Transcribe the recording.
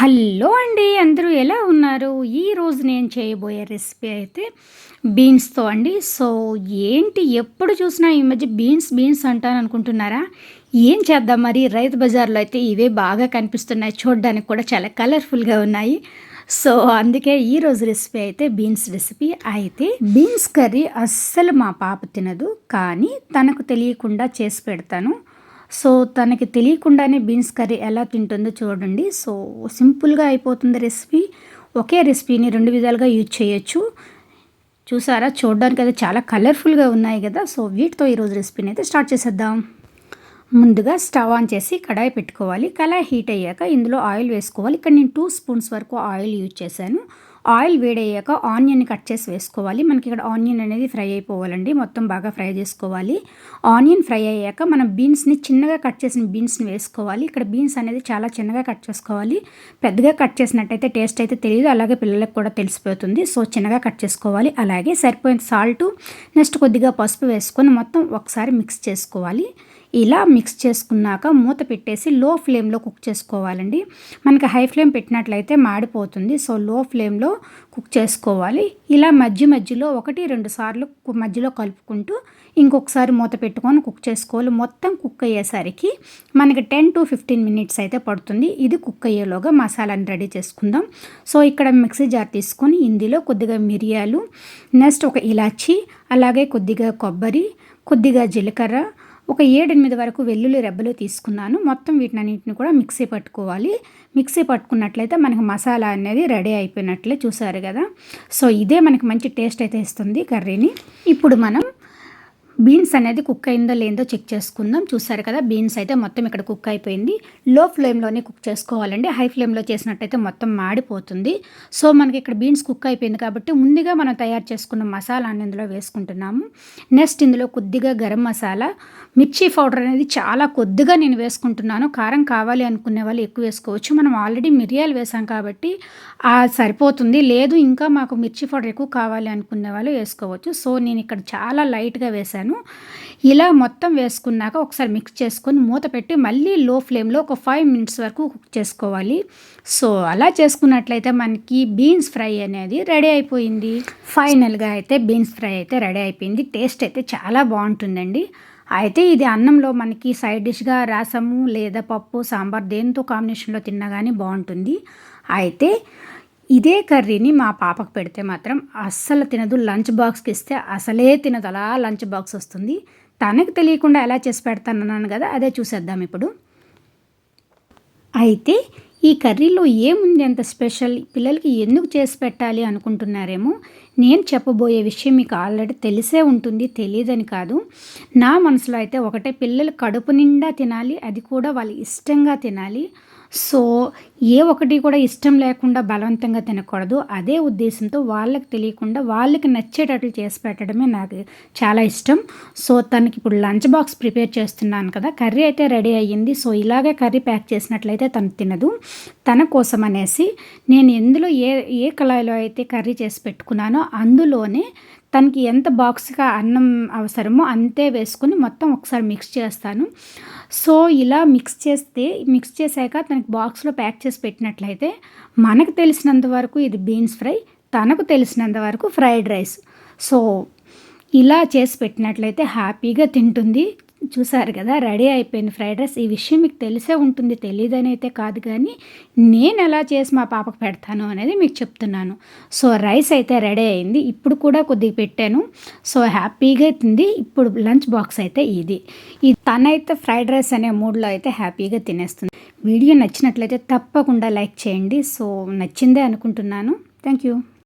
Hello అండి అందరూ ఎలా ఉన్నారు? ఈరోజు నేను చేయబోయే రెసిపీ అయితే బీన్స్తో అండి. సో ఏంటి ఎప్పుడు చూసినా ఈ మధ్య బీన్స్ బీన్స్ అంటాను అనుకుంటున్నారా? ఏం చేద్దాం మరి? రైతు బజార్లో అయితే ఇవే బాగా కనిపిస్తున్నాయి. చూడడానికి కూడా చాలా కలర్ఫుల్గా ఉన్నాయి. సో అందుకే ఈరోజు రెసిపీ అయితే బీన్స్ రెసిపీ. అయితే బీన్స్ కర్రీ అస్సలు మా పాప తినదు. కానీ తనకు తెలియకుండా చేసి పెడతాను. సో తనకి తెలియకుండానే బీన్స్ కర్రీ ఎలా తింటుందో చూడండి. సో సింపుల్గా అయిపోతుంది రెసిపీ. ఒకే రెసిపీని రెండు విధాలుగా యూజ్ చేయొచ్చు. చూసారా? చూడడానికి అయితే చాలా కలర్ఫుల్గా ఉన్నాయి కదా. సో వీటితో ఈరోజు రెసిపీని అయితే స్టార్ట్ చేసేద్దాం. ముందుగా స్టవ్ ఆన్ చేసి కడాయి పెట్టుకోవాలి. కళాయి హీట్ అయ్యాక ఇందులో ఆయిల్ వేసుకోవాలి. ఇక్కడ నేను టూ స్పూన్స్ వరకు ఆయిల్ యూజ్ చేశాను. ఆయిల్ వేడయ్యాక ఆనియన్ని కట్ చేసి వేసుకోవాలి. మనకి ఇక్కడ ఆనియన్ అనేది ఫ్రై అయిపోవాలండి. మొత్తం బాగా ఫ్రై చేసుకోవాలి. ఆనియన్ ఫ్రై అయ్యాక మనం బీన్స్ని చిన్నగా కట్ చేసిన బీన్స్ని వేసుకోవాలి. ఇక్కడ బీన్స్ అనేది చాలా చిన్నగా కట్ చేసుకోవాలి. పెద్దగా కట్ చేసినట్టయితే టేస్ట్ అయితే తెలియదు అలాగే పిల్లలకు కూడా తెలిసిపోతుంది. సో చిన్నగా కట్ చేసుకోవాలి. అలాగే సరిపోయిన సాల్ట్ నెక్స్ట్ కొద్దిగా పసుపు వేసుకొని మొత్తం ఒకసారి మిక్స్ చేసుకోవాలి. ఇలా మిక్స్ చేసుకున్నాక మూత పెట్టేసి లో ఫ్లేమ్లో కుక్ చేసుకోవాలండి. మనకి హై ఫ్లేమ్ పెట్టినట్లయితే మాడిపోతుంది. సో లో ఫ్లేమ్లో కుక్ చేసుకోవాలి. ఇలా మధ్య మధ్యలో ఒకటి రెండు సార్లు మధ్యలో కలుపుకుంటూ ఇంకొకసారి మూత పెట్టుకొని కుక్ చేసుకోవాలి. మొత్తం కుక్ అయ్యేసరికి మనకి టెన్ టు ఫిఫ్టీన్ మినిట్స్ అయితే పడుతుంది. ఇది కుక్ అయ్యేలోగా మసాలాని రెడీ చేసుకుందాం. సో ఇక్కడ మిక్సీ జార్ తీసుకొని ఇందులో కొద్దిగా మిరియాలు నెక్స్ట్ ఒక ఇలాచి అలాగే కొద్దిగా కొబ్బరి కొద్దిగా జీలకర్ర ఒక ఏడెనిమిది వరకు వెల్లుల్లి రెబ్బలు తీసుకున్నాను. మొత్తం వీటినన్నింటిని కూడా మిక్సీ పట్టుకోవాలి. మిక్సీ పట్టుకున్నట్లయితే మనకి మసాలా అనేది రెడీ అయిపోయినట్లే చూసారు కదా. సో ఇదే మనకి మంచి టేస్ట్ అయితే ఇస్తుంది కర్రీని. ఇప్పుడు మనం బీన్స్ అనేది కుక్ అయిందో లేదో చెక్ చేసుకుందాం. చూసారు కదా బీన్స్ అయితే మొత్తం ఇక్కడ కుక్ అయిపోయింది. లో ఫ్లేమ్లోనే కుక్ చేసుకోవాలండి. హై ఫ్లేమ్లో చేసినట్టయితే మొత్తం మాడిపోతుంది. సో మనకి ఇక్కడ బీన్స్ కుక్ అయిపోయింది కాబట్టి ముందుగా మనం తయారు చేసుకున్న మసాలాని ఇందులో వేసుకుంటున్నాము. నెక్స్ట్ ఇందులో కొద్దిగా గరం మసాలా. మిర్చి పౌడర్ అనేది చాలా కొద్దిగా నేను వేసుకుంటున్నాను. కారం కావాలి అనుకునే వాళ్ళు ఎక్కువ వేసుకోవచ్చు. మనం ఆల్రెడీ మిరియాలు వేసాం కాబట్టి సరిపోతుంది. లేదు ఇంకా మాకు మిర్చి పౌడర్ ఎక్కువ కావాలి అనుకునే వాళ్ళు వేసుకోవచ్చు. సో నేను ఇక్కడ చాలా లైట్గా వేశాను. వేసుకున్నాను ఇలా మొత్తం వేసుకున్నాక ఒకసారి మిక్స్ చేసుకొని మూత పెట్టి మళ్ళీ లో ఫ్లేమ్లో ఒక ఫైవ్ మినిట్స్ వరకు కుక్ చేసుకోవాలి. సో అలా చేసుకున్నట్లయితే మనకి బీన్స్ ఫ్రై అనేది రెడీ అయిపోయింది. ఫైనల్గా అయితే బీన్స్ ఫ్రై అయితే రెడీ అయిపోయింది. టేస్ట్ అయితే చాలా బాగుంటుందండి. అయితే ఇది అన్నంలో మనకి సైడ్ డిష్గా రసము లేదా పప్పు సాంబార్ దేనితో కాంబినేషన్లో తిన్నా కానీ బాగుంటుంది. అయితే ఇదే కర్రీని మా పాపకు పెడితే మాత్రం అస్సలు తినదు. లంచ్ బాక్స్కి ఇస్తే అసలే తినదు. అలా లంచ్ బాక్స్ వస్తుంది. తనకు తెలియకుండా ఎలా చేసి పెడతానన్నాను కదా అదే చూసేద్దాం ఇప్పుడు. అయితే ఈ కర్రీలో ఏముంది అంత స్పెషల్? పిల్లలకి ఎందుకు చేసి పెట్టాలి అనుకుంటున్నారేమో? నేను చెప్పబోయే విషయం మీకు ఆల్రెడీ తెలిసే ఉంటుంది తెలియదని కాదు. నా మనసులో అయితే ఒకటే పిల్లలు కడుపు నిండా తినాలి అది కూడా వాళ్ళు ఇష్టంగా తినాలి. సో ఏ ఒకటి కూడా ఇష్టం లేకుండా బలవంతంగా తినకూడదు. అదే ఉద్దేశంతో వాళ్ళకి తెలియకుండా వాళ్ళకి నచ్చేటట్లు చేసి పెట్టడమే నాకు చాలా ఇష్టం. సో తనకి ఇప్పుడు లంచ్ బాక్స్ ప్రిపేర్ చేస్తున్నాను కదా కర్రీ అయితే రెడీ అయ్యింది. సో ఇలాగే కర్రీ ప్యాక్ చేసినట్లయితే తను తినదు. తన కోసం అనేసి నేను ఎందులో ఏ ఏ కళాయిలో అయితే కర్రీ చేసి పెట్టుకున్నానో అందులోనే తనకి ఎంత బాక్స్గా అన్నం అవసరమో అంతే వేసుకుని మొత్తం ఒకసారి మిక్స్ చేస్తాను. సో ఇలా మిక్స్ చేస్తే మిక్స్ చేశాక తనకి బాక్స్లో ప్యాక్ చేసి పెట్టినట్లయితే మనకు తెలిసినంత వరకు ఇది బీన్స్ ఫ్రై తనకు తెలిసినంత వరకు ఫ్రైడ్ రైస్. సో ఇలా చేసి పెట్టినట్లయితే హ్యాపీగా తింటుంది. చూసారు కదా రెడీ అయిపోయింది ఫ్రైడ్ రైస్. ఈ విషయం మీకు తెలిసే ఉంటుంది తెలియదని అయితే కాదు కానీ నేను ఎలా చేసి మా పాపకు పెడతాను అనేది మీకు చెప్తున్నాను. సో రైస్ అయితే రెడీ అయింది. ఇప్పుడు కూడా కొద్దిగా పెట్టాను. సో హ్యాపీగా తింది. ఇప్పుడు లంచ్ బాక్స్ అయితే ఇది. ఈ తనైతే ఫ్రైడ్ రైస్ అనే మూడ్లో అయితే హ్యాపీగా తినేస్తుంది. వీడియో నచ్చినట్లయితే తప్పకుండా లైక్ చేయండి. సో నచ్చిందే అనుకుంటున్నాను. Thank you.